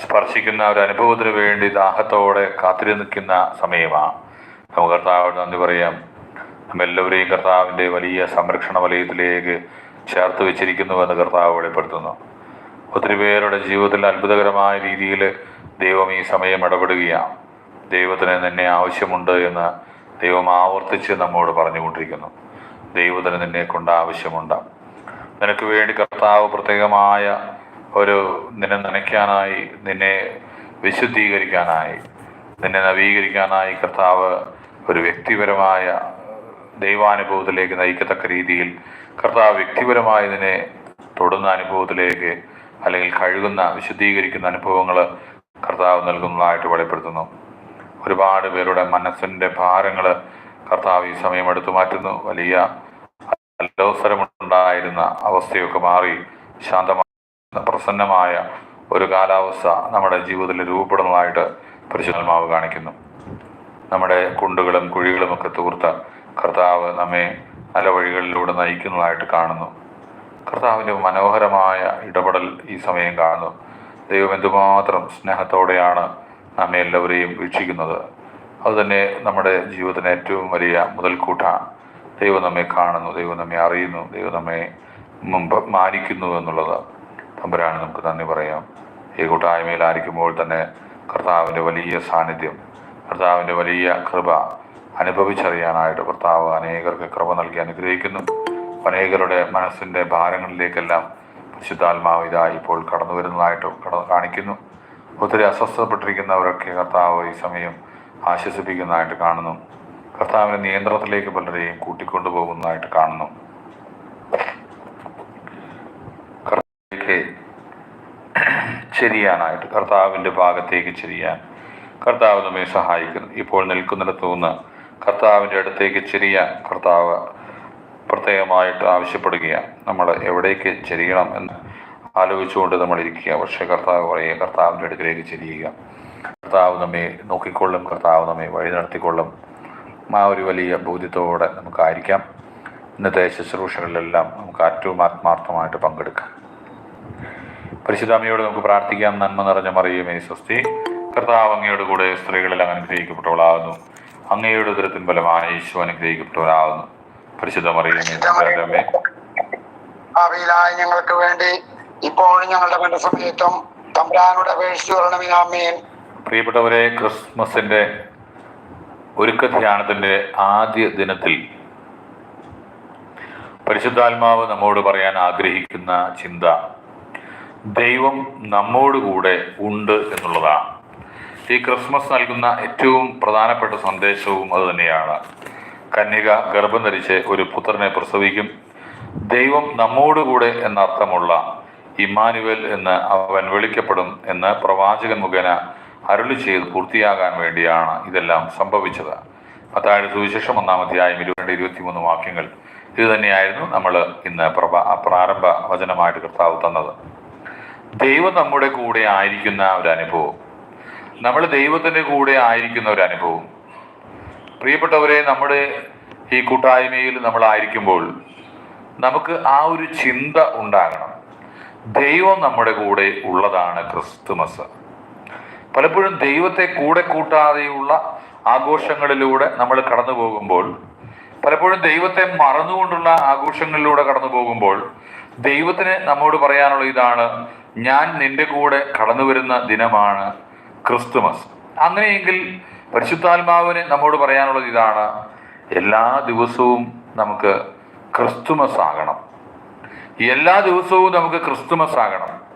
സ്പർശിക്കുന്ന ഒരു അനുഭവത്തിന് വേണ്ടി ദാഹത്തോടെ കാത്തിരി നിൽക്കുന്ന സമയമാണ്. നമുക്ക് കർത്താവ് നന്ദി പറയാം. നമ്മെല്ലാവരെയും കർത്താവിന്റെ വലിയ സംരക്ഷണ വലയത്തിലേക്ക് ചേർത്ത് വെച്ചിരിക്കുന്നുവെന്ന് കർത്താവ് വെളിപ്പെടുത്തുന്നു. ഒത്തിരി പേരുടെ ജീവിതത്തിൽ അത്ഭുതകരമായ രീതിയിൽ ദൈവം ഈ സമയം ഇടപെടുകയാണ്. ദൈവത്തിന് നിന്നെ ആവശ്യമുണ്ട് എന്ന് ദൈവം ആവർത്തിച്ച് നമ്മോട് പറഞ്ഞുകൊണ്ടിരിക്കുന്നു. ദൈവത്തിന് നിന്നെ കൊണ്ട് ആവശ്യമുണ്ട്. നിനക്ക് വേണ്ടി കർത്താവ് പ്രത്യേകമായ ഒരു നിന്നെ നനയ്ക്കാനായി നിന്നെ വിശുദ്ധീകരിക്കാനായി നിന്നെ നവീകരിക്കാനായി കർത്താവ് ഒരു വ്യക്തിപരമായ ദൈവാനുഭവത്തിലേക്ക് നയിക്കത്തക്ക രീതിയിൽ കർത്താവ് വ്യക്തിപരമായി നിന്നെ തൊടുന്ന അനുഭവത്തിലേക്ക് അല്ലെങ്കിൽ കഴുകുന്ന വിശുദ്ധീകരിക്കുന്ന അനുഭവങ്ങൾ കർത്താവ് നൽകുന്നതായിട്ട് വെളിപ്പെടുത്തുന്നു. ഒരുപാട് പേരുടെ മനസ്സിന്റെ ഭാരങ്ങൾ കർത്താവ് ഈ സമയം എടുത്തു മാറ്റുന്നു. വലിയ അലോസരമുണ്ടായിരുന്ന അവസ്ഥയൊക്കെ മാറി ശാന്തമായ പ്രസന്നമായ ഒരു കാലാവസ്ഥ നമ്മുടെ ജീവിതത്തിൽ രൂപപ്പെടുന്നതായിട്ട് പരിശുദ്ധാത്മാവ് കാണിക്കുന്നു. നമ്മുടെ കുണ്ടുകളും കുഴികളും ഒക്കെ തൂർത്ത കർത്താവ് നമ്മെ നല്ല വഴികളിലൂടെ നയിക്കുന്നതായിട്ട് കാണുന്നു. കർത്താവിന്റെ മനോഹരമായ ഇടപെടൽ ഈ സമയം കാണുന്നു. ദൈവം എന്തുമാത്രം സ്നേഹത്തോടെയാണ് നമ്മെ എല്ലാവരെയും വീക്ഷിക്കുന്നത്. അതുതന്നെ നമ്മുടെ ജീവിതത്തിന് ഏറ്റവും വലിയ മുതൽക്കൂട്ടാണ് ദൈവം നമ്മെ കാണുന്നു ദൈവം നമ്മെ അറിയുന്നു ദൈവം നമ്മെ മാനിക്കുന്നു എന്നുള്ളത്. തമ്പുരാണ് നമുക്ക് നന്ദി പറയാം. ഈ കൂട്ടായ്മയിലായിരിക്കുമ്പോൾ തന്നെ കർത്താവിന്റെ വലിയ സാന്നിധ്യം കർത്താവിന്റെ വലിയ കൃപ അനുഭവിച്ചറിയാനായിട്ട് കർത്താവ് അനേകർക്ക് കൃപ നൽകി അനുഗ്രഹിക്കുന്നു. അനേകരുടെ മനസ്സിന്റെ ഭാരങ്ങളിലേക്കെല്ലാം പരിശുദ്ധാത്മാവ് ഇതാ ഇപ്പോൾ കടന്നു വരുന്നതായിട്ട് കടന്നു കാണിക്കുന്നു. ഒത്തിരി അസ്വസ്ഥപ്പെട്ടിരിക്കുന്നവരൊക്കെ കർത്താവ് ഈ സമയം ആശ്വസിപ്പിക്കുന്നതായിട്ട് കാണുന്നു. കർത്താവിന്റെ നിയന്ത്രണത്തിലേക്ക് പലരെയും കൂട്ടിക്കൊണ്ടുപോകുന്നതായിട്ട് കാണുന്നു. ചെരിയാനായിട്ട് കർത്താവിന്റെ ഭാഗത്തേക്ക് ചെരിയാൻ. കർത്താവ് നമ്മെ സഹായിക്കുന്നു. ഇപ്പോൾ നിൽക്കുന്നിടത്തു നിന്ന് കർത്താവിന്റെ അടുത്തേക്ക് ചെരിയാൻ കർത്താവ് പ്രത്യേകമായിട്ട് ആവശ്യപ്പെടുകയാണ്. നമ്മൾ എവിടേക്ക് ചെരിയണം എന്ന് ആലോചിച്ചുകൊണ്ട് നമ്മൾ ഇരിക്കുക പക്ഷേ കർത്താവ് പറയുക കർത്താവിന്റെ അടുക്കിലേക്ക് ചെരിയുക. കർത്താവ് നമ്മെ നോക്കിക്കൊള്ളും കർത്താവ് നമ്മെ വഴി നടത്തിക്കൊള്ളും. ആ ഒരു വലിയ ബോധ്യത്തോടെ നമുക്കായിരിക്കാം. ഇന്നത്തെ ശുശ്രൂഷകളിലെല്ലാം നമുക്ക് ഏറ്റവും ആത്മാർത്ഥമായിട്ട് പങ്കെടുക്കാം. പരിശുദ്ധാമയോട് നമുക്ക് പ്രാർത്ഥിക്കാം. നന്മ നിറഞ്ഞ മറിയമേ സ്വസ്തി കർത്താവ് അങ്ങയുടെ കൂടെ സ്ത്രീകളിൽ അങ്ങ് അനുഗ്രഹിക്കപ്പെട്ടവളാകുന്നു. അങ്ങയുടെ ഉദരത്തിൻ ഫലമായ യേശു അനുഗ്രഹിക്കപ്പെട്ടവരാകുന്നു പരിശുദ്ധ മറിയമേ ഞങ്ങൾക്ക് വേണ്ടി ഇപ്പോഴും ഞങ്ങളുടെ മനസ്സമയത്തും തമ്പ്രാനോട് അപേക്ഷിച്ചു പ്രിയപ്പെട്ടവരെ ക്രിസ്മസിന്റെ ഒരുക്ക ധ്യാനത്തിന്റെ ആദ്യ ദിനത്തിൽ പരിശുദ്ധാത്മാവ് നമ്മോട് പറയാൻ ആഗ്രഹിക്കുന്ന ചിന്ത ദൈവം നമ്മോടുകൂടെ ഉണ്ട് എന്നുള്ളതാണ്. ഈ ക്രിസ്മസ് നൽകുന്ന ഏറ്റവും പ്രധാനപ്പെട്ട സന്ദേശവും അത് തന്നെയാണ്. കന്യക ഗർഭം ധരിച്ച് ഒരു പുത്രനെ പ്രസവിക്കും. ദൈവം നമ്മോടുകൂടെ എന്നർത്ഥമുള്ള ഇമ്മാനുവൽ എന്ന് അവൻ വിളിക്കപ്പെടും എന്ന് പ്രവാചകൻ മുഖേന അരുളി ചെയ്ത് പൂർത്തിയാകാൻ വേണ്ടിയാണ് ഇതെല്ലാം സംഭവിച്ചത്. അതായത് സുവിശേഷം ഒന്നാം അധ്യായം ഇരുപത്തിരണ്ട് ഇരുപത്തിമൂന്ന് വാക്യങ്ങൾ. ഇത് തന്നെയായിരുന്നു നമ്മൾ ഇന്ന് പ്രഭ പ്രാരംഭ വചനമായിട്ട് കർത്താവ് തന്നത്. ദൈവം നമ്മുടെ കൂടെ ആയിരിക്കുന്ന ഒരു അനുഭവം നമ്മൾ ദൈവത്തിന്റെ കൂടെ ആയിരിക്കുന്ന ഒരു അനുഭവം പ്രിയപ്പെട്ടവരെ നമ്മുടെ ഈ കൂട്ടായ്മയിൽ നമ്മളായിരിക്കുമ്പോൾ നമുക്ക് ആ ഒരു ചിന്ത ഉണ്ടാകണം. ദൈവം നമ്മുടെ കൂടെ ഉള്ളതാണ് ക്രിസ്തുമസ് പലപ്പോഴും ദൈവത്തെ കൂടെ കൂട്ടാതെയുള്ള ആഘോഷങ്ങളിലൂടെ നമ്മൾ കടന്നു പോകുമ്പോൾ പലപ്പോഴും ദൈവത്തെ മറന്നുകൊണ്ടുള്ള ആഘോഷങ്ങളിലൂടെ കടന്നു പോകുമ്പോൾ ദൈവത്തിന് നമ്മോട് പറയാനുള്ള ഇതാണ് ഞാൻ നിന്റെ കൂടെ കടന്നു വരുന്ന ദിനമാണ് ക്രിസ്തുമസ്. അങ്ങനെയെങ്കിൽ പരിശുദ്ധാത്മാവിന് നമ്മോട് പറയാനുള്ളത് ഇതാണ്. എല്ലാ ദിവസവും നമുക്ക് ക്രിസ്തുമസ് ആകണം. എല്ലാ ദിവസവും നമുക്ക് ക്രിസ്തുമസ് ആകണം.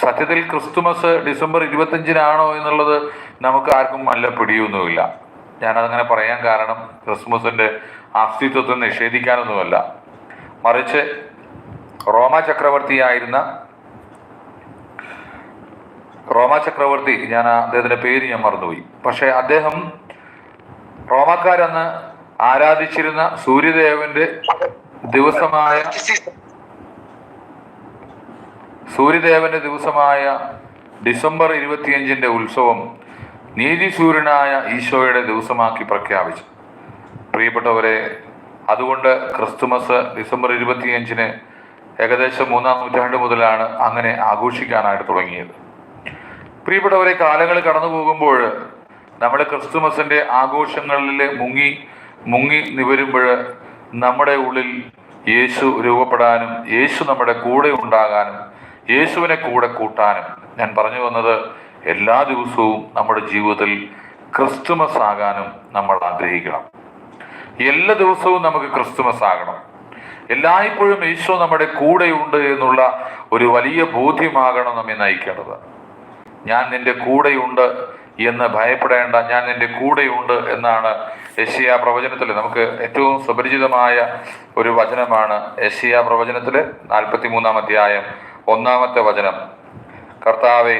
സത്യത്തിൽ ക്രിസ്തുമസ് ഡിസംബർ ഇരുപത്തഞ്ചിനാണോ എന്നുള്ളത് നമുക്ക് ആർക്കും നല്ല പിടിയൊന്നുമില്ല. ഞാനതങ്ങനെ പറയാൻ കാരണം ക്രിസ്മസിന്റെ അസ്തിത്വത്തെ നിഷേധിക്കാനൊന്നുമല്ല. മറിച്ച് റോമ ചക്രവർത്തിയായിരുന്ന റോമ ചക്രവർത്തി ഞാൻ അദ്ദേഹത്തിന്റെ പേര് ഞാൻ മറന്നുപോയി. പക്ഷെ അദ്ദേഹം റോമാക്കാരെന്ന് ആരാധിച്ചിരുന്ന സൂര്യദേവന്റെ ദിവസമായ സൂര്യദേവന്റെ ദിവസമായ ഡിസംബർ ഇരുപത്തിയഞ്ചിന്റെ ഉത്സവം നീതിസൂര്യനായ ഈശോയുടെ ദിവസമാക്കി പ്രഖ്യാപിച്ചു. പ്രിയപ്പെട്ടവരെ അതുകൊണ്ട് ക്രിസ്തുമസ് ഡിസംബർ ഇരുപത്തിയഞ്ചിന് ഏകദേശം മൂന്നാം നൂറ്റാണ്ട് മുതലാണ് അങ്ങനെ ആഘോഷിക്കാനായിട്ട് തുടങ്ങിയത്. പ്രിയപ്പെട്ടവരെ കാലങ്ങൾ കടന്നു പോകുമ്പോൾ നമ്മൾ ക്രിസ്തുമസിന്റെ ആഘോഷങ്ങളിൽ മുങ്ങി മുങ്ങി നിവരുമ്പോൾ നമ്മുടെ ഉള്ളിൽ യേശു രൂപപ്പെടാനും യേശു നമ്മുടെ കൂടെ ഉണ്ടാകാനും യേശുവിനെ കൂടെ കൂട്ടാനും ഞാൻ പറഞ്ഞു വന്നത് എല്ലാ ദിവസവും നമ്മുടെ ജീവിതത്തിൽ ക്രിസ്തുമസ് ആകാനും നമ്മൾ ആഗ്രഹിക്കണം. എല്ലാ ദിവസവും നമുക്ക് ക്രിസ്തുമസ് ആകണം. എല്ലായ്പ്പോഴും ഈശോ നമ്മുടെ കൂടെയുണ്ട് എന്നുള്ള ഒരു വലിയ ബോധ്യമാകണം നമ്മെ നയിക്കേണ്ടത്. ഞാൻ നിന്റെ കൂടെയുണ്ട് എന്ന് ഭയപ്പെടേണ്ട ഞാൻ നിന്റെ കൂടെയുണ്ട് എന്നാണ് യശിയ പ്രവചനത്തിൽ നമുക്ക് ഏറ്റവും സുപരിചിതമായ ഒരു വചനമാണ് യശിയ പ്രവചനത്തിൽ നാൽപ്പത്തി മൂന്നാം അധ്യായം ഒന്നാമത്തെ വചനം. കർത്താവെ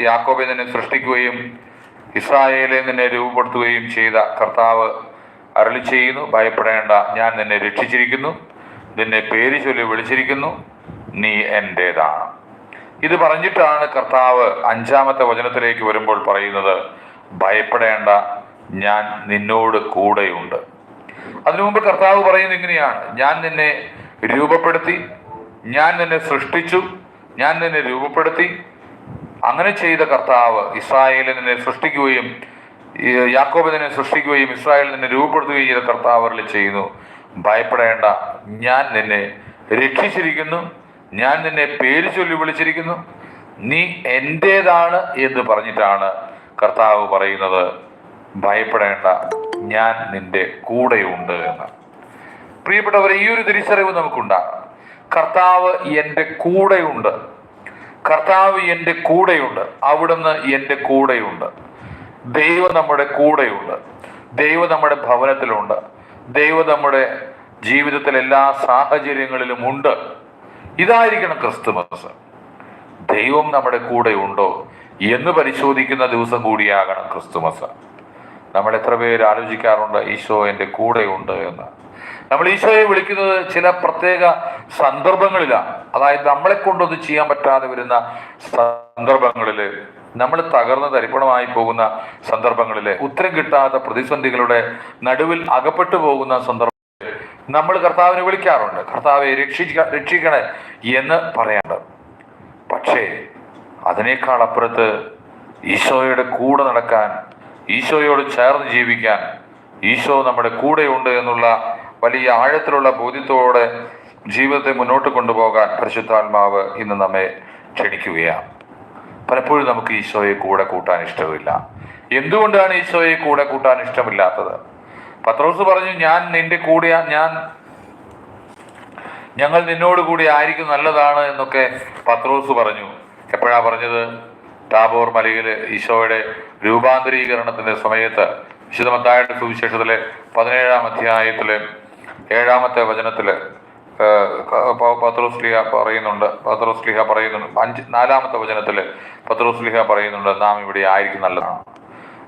യാക്കോബെ നിന്നെ സൃഷ്ടിക്കുകയും ഇസ്രായേലെ നിന്നെ രൂപപ്പെടുത്തുകയും ചെയ്ത കർത്താവ് അരളി ചെയ്യുന്നു ഭയപ്പെടേണ്ട ഞാൻ നിന്നെ രക്ഷിച്ചിരിക്കുന്നു നിന്നെ പേര് ചൊല്ലി വിളിച്ചിരിക്കുന്നു നീ എന്റേതാണ് ഇത് പറഞ്ഞിട്ടാണ് കർത്താവ് അഞ്ചാമത്തെ വചനത്തിലേക്ക് വരുമ്പോൾ പറയുന്നത് ഭയപ്പെടേണ്ട ഞാൻ നിന്നോട് കൂടെയുണ്ട്. അതിനു മുമ്പ് കർത്താവ് പറയുന്നത് ഇങ്ങനെയാണ് ഞാൻ നിന്നെ രൂപപ്പെടുത്തി ഞാൻ നിന്നെ സൃഷ്ടിച്ചു ഞാൻ നിന്നെ രൂപപ്പെടുത്തി. അങ്ങനെ ചെയ്ത കർത്താവ് ഇസ്രായേലിൽ നിന്നെ സൃഷ്ടിക്കുകയും യാക്കോബിനെ സൃഷ്ടിക്കുകയും ഇസ്രായേൽ നിന്നെ രൂപപ്പെടുത്തുകയും ചെയ്ത കർത്താവ് ചെയ്യുന്നു ഭയപ്പെടേണ്ട ഞാൻ നിന്നെ രക്ഷിച്ചിരിക്കുന്നു ഞാൻ നിന്നെ പേര് ചൊല്ലി വിളിച്ചിരിക്കുന്നു. നീ എന്റേതാണ് എന്ന് പറഞ്ഞിട്ടാണ് കർത്താവ് പറയുന്നത്. ഭയപ്പെടേണ്ട ഞാൻ നിന്റെ കൂടെയുണ്ട് എന്ന്. പ്രിയപ്പെട്ടവരെ ഈ ഒരു തിരിച്ചറിവ് നമുക്കുണ്ടാകും കർത്താവ് എന്റെ കൂടെയുണ്ട്. കർത്താവ് എന്റെ കൂടെയുണ്ട്. അവിടുന്ന് എന്റെ കൂടെയുണ്ട്. ദൈവം നമ്മുടെ കൂടെയുണ്ട്. ദൈവം നമ്മുടെ ഭവനത്തിലുണ്ട്. ദൈവം നമ്മുടെ ജീവിതത്തിലെ എല്ലാ സാഹചര്യങ്ങളിലും ഉണ്ട്. ഇതായിരിക്കണം ക്രിസ്തുമസ്. ദൈവം നമ്മുടെ കൂടെ ഉണ്ടോ എന്ന് പരിശോധിക്കുന്ന ദിവസം കൂടിയാകണം ക്രിസ്തുമസ്. നമ്മൾ എത്ര പേര് ആലോചിക്കാറുണ്ട് ഈശോ എന്റെ കൂടെ ഉണ്ട് എന്ന്. നമ്മൾ ഈശോയെ വിളിക്കുന്നത് ചില പ്രത്യേക സന്ദർഭങ്ങളിലാണ്. അതായത് നമ്മളെ കൊണ്ടൊന്നും ചെയ്യാൻ പറ്റാതെ വരുന്ന സന്ദർഭങ്ങളിൽ നമ്മൾ തകർന്ന് തരിപ്പണമായി പോകുന്ന സന്ദർഭങ്ങളിൽ ഉത്തരം കിട്ടാത്ത പ്രതിസന്ധികളുടെ നടുവിൽ അകപ്പെട്ടു പോകുന്ന സന്ദർഭം നമ്മൾ കർത്താവിനെ വിളിക്കാറുണ്ട്. കർത്താവെ രക്ഷിക്ക രക്ഷിക്കണേ എന്ന് പറയാറുണ്ട് പക്ഷേ അതിനേക്കാൾ അപ്പുറത്ത് ഈശോയുടെ കൂടെ നടക്കാൻ ഈശോയോട് ചേർന്ന് ജീവിക്കാൻ ഈശോ നമ്മുടെ കൂടെയുണ്ട് എന്നുള്ള വലിയ ആഴത്തിലുള്ള ബോധ്യത്തോടെ ജീവിതത്തെ മുന്നോട്ട് കൊണ്ടുപോകാൻ പരിശുദ്ധാത്മാവ് ഇന്ന് നമ്മെ ക്ഷണിക്കുകയാണ്. പലപ്പോഴും നമുക്ക് ഈശോയെ കൂടെ കൂട്ടാൻ ഇഷ്ടമില്ല എന്തുകൊണ്ടാണ് ഈശോയെ കൂടെ കൂട്ടാൻ ഇഷ്ടമില്ലാത്തത്? പത്രോസ് പറഞ്ഞു ഞാൻ നിന്റെ കൂടെ ഞാൻ ഞങ്ങൾ നിന്നോട് കൂടി ആയിരിക്കും നല്ലതാണ് എന്നൊക്കെ പത്രോസ് പറഞ്ഞു. എപ്പോഴാ പറഞ്ഞത്? ടാബോർ മലയിൽ ഈശോയുടെ രൂപാന്തരീകരണത്തിന്റെ സമയത്ത് വിശുദ്ധമത്തായുടെ സുവിശേഷത്തിലെ പതിനേഴാം അധ്യായത്തിലെ ഏഴാമത്തെ വചനത്തിൽ പത്രോസ്ലിഹ പറയുന്നുണ്ട് പത്രോസ്ലിഹ പറയുന്നുണ്ട് അഞ്ച് നാലാമത്തെ വചനത്തിൽ പത്രോസ്ലിഹ പറയുന്നുണ്ട് നാം ഇവിടെ ആയിരിക്കും നല്ലതാണ്.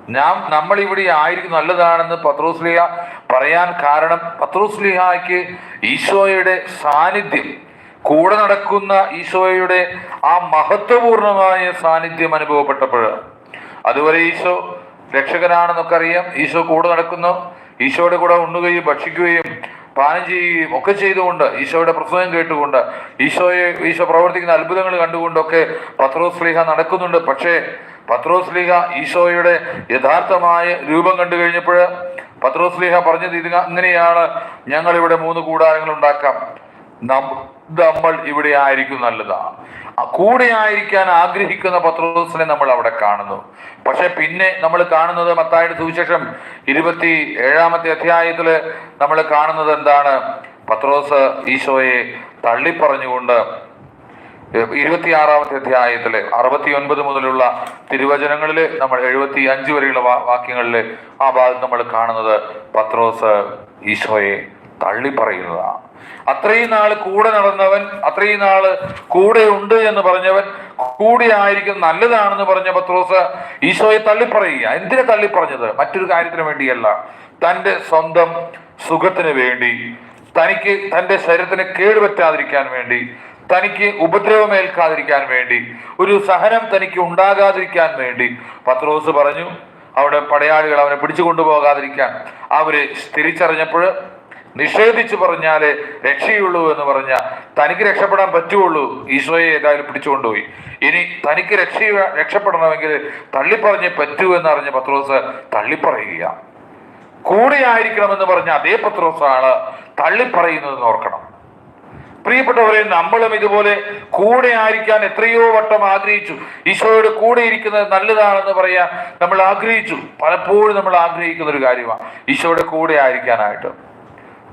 നാം നമ്മൾ ഇവിടെ ആയിരിക്കും നല്ലതാണെന്ന് പത്രോസ്ലിഹ പറയാൻ കാരണം പത്രോസ്ലിഹയ്ക്ക് ഈശോയുടെ സാന്നിധ്യം കൂടെ നടക്കുന്ന ഈശോയുടെ ആ മഹത്വപൂർണമായ സാന്നിധ്യം അനുഭവപ്പെട്ടപ്പോൾ അതുവരെ ഈശോ രക്ഷകനാണെന്നൊക്കെ അറിയാം ഈശോ കൂടെ നടക്കുന്നു ഈശോയുടെ കൂടെ ഉണ്ണുകയും ഭക്ഷിക്കുകയും പാനം ചെയ്യുകയും ഒക്കെ ചെയ്തുകൊണ്ട് ഈശോയുടെ പ്രസംഗം കേട്ടുകൊണ്ട് ഈശോയെ ഈശോ പ്രവർത്തിക്കുന്ന അത്ഭുതങ്ങൾ കണ്ടുകൊണ്ടൊക്കെ പത്രോസ്ലിഹ നടക്കുന്നുണ്ട്. പക്ഷേ പത്രോസ്ലിഹ ഈശോയുടെ യഥാർത്ഥമായ രൂപം കണ്ടു കഴിഞ്ഞപ്പോൾ പത്രോസ്ലിഹ പറഞ്ഞത് ഇത് അങ്ങനെയാണ് ഞങ്ങൾ ഇവിടെ മൂന്ന് കൂടാരങ്ങൾ ഉണ്ടാക്കാം. നമ്മൾ ഇവിടെ ആയിരിക്കും നല്ലതാ. കൂടെ ആയിരിക്കാൻ ആഗ്രഹിക്കുന്ന പത്രോസിനെ നമ്മൾ അവിടെ കാണുന്നു. പക്ഷെ പിന്നെ നമ്മൾ കാണുന്നത് മത്തായുടെ സുവിശേഷം ഇരുപത്തി ഏഴാമത്തെ അധ്യായത്തിൽ നമ്മൾ കാണുന്നത് എന്താണ്? പത്രോസ് ഈശോയെ തള്ളിപ്പറഞ്ഞുകൊണ്ട് ഇരുപത്തിയാറാമത്തെ അധ്യായത്തിലെ അറുപത്തി ഒൻപത് മുതലുള്ള തിരുവചനങ്ങളിൽ നമ്മൾ എഴുപത്തി അഞ്ച് വരെയുള്ള വാക്യങ്ങളിൽ ആ ഭാഗത്ത് നമ്മൾ കാണുന്നത് പത്രോസ് ഈശോയെ തള്ളിപ്പറയുന്നതാണ്. അത്രയും നാൾ കൂടെ നടന്നവൻ അത്രയും നാൾ കൂടെ ഉണ്ട് എന്ന് പറഞ്ഞവൻ കൂടെ ആയിരിക്കും നല്ലതാണെന്ന് പറഞ്ഞ പത്രോസ് ഈശോയെ തള്ളിപ്പറയുക. എന്തിനെ തള്ളിപ്പറഞ്ഞത്? മറ്റൊരു കാര്യത്തിന് വേണ്ടിയല്ല. തന്റെ സ്വന്തം സുഖത്തിന് വേണ്ടി തനിക്ക് തന്റെ ശരീരത്തിന് കേടുപറ്റാതിരിക്കാൻ വേണ്ടി തനിക്ക് ഉപദ്രവമേൽക്കാതിരിക്കാൻ വേണ്ടി ഒരു സഹനം തനിക്ക് ഉണ്ടാകാതിരിക്കാൻ വേണ്ടി പത്രോസ് പറഞ്ഞു അവിടെ പടയാളികൾ അവനെ പിടിച്ചു കൊണ്ടുപോകാതിരിക്കാൻ. അവർ തിരിച്ചറിഞ്ഞപ്പോൾ നിഷേധിച്ചു പറഞ്ഞാലേ രക്ഷയുള്ളൂ എന്ന് പറഞ്ഞ തനിക്ക് രക്ഷപ്പെടാൻ പറ്റുള്ളൂ ഈശോയെ ഏതായാലും പിടിച്ചുകൊണ്ടുപോയി ഇനി തനിക്ക് രക്ഷ രക്ഷപ്പെടണമെങ്കിൽ തള്ളിപ്പറഞ്ഞേ പറ്റൂ എന്നറിഞ്ഞ പത്രോസ് തള്ളിപ്പറയുക കൂടെ ആയിരിക്കണമെന്ന് പറഞ്ഞ അതേ പത്രോസാണ് തള്ളിപ്പറയുന്നതെന്ന് ഓർക്കണം. പ്രിയപ്പെട്ടവരെ നമ്മളും ഇതുപോലെ കൂടെ ആയിരിക്കാൻ എത്രയോ വട്ടം ആഗ്രഹിച്ചു. ഈശോയുടെ കൂടെ ഇരിക്കുന്നത് നല്ലതാണെന്ന് പറയാൻ നമ്മൾ ആഗ്രഹിച്ചു. പലപ്പോഴും നമ്മൾ ആഗ്രഹിക്കുന്ന ഒരു കാര്യമാണ്. ഈശോയുടെ കൂടെ ആയിരിക്കാനായിട്ട്.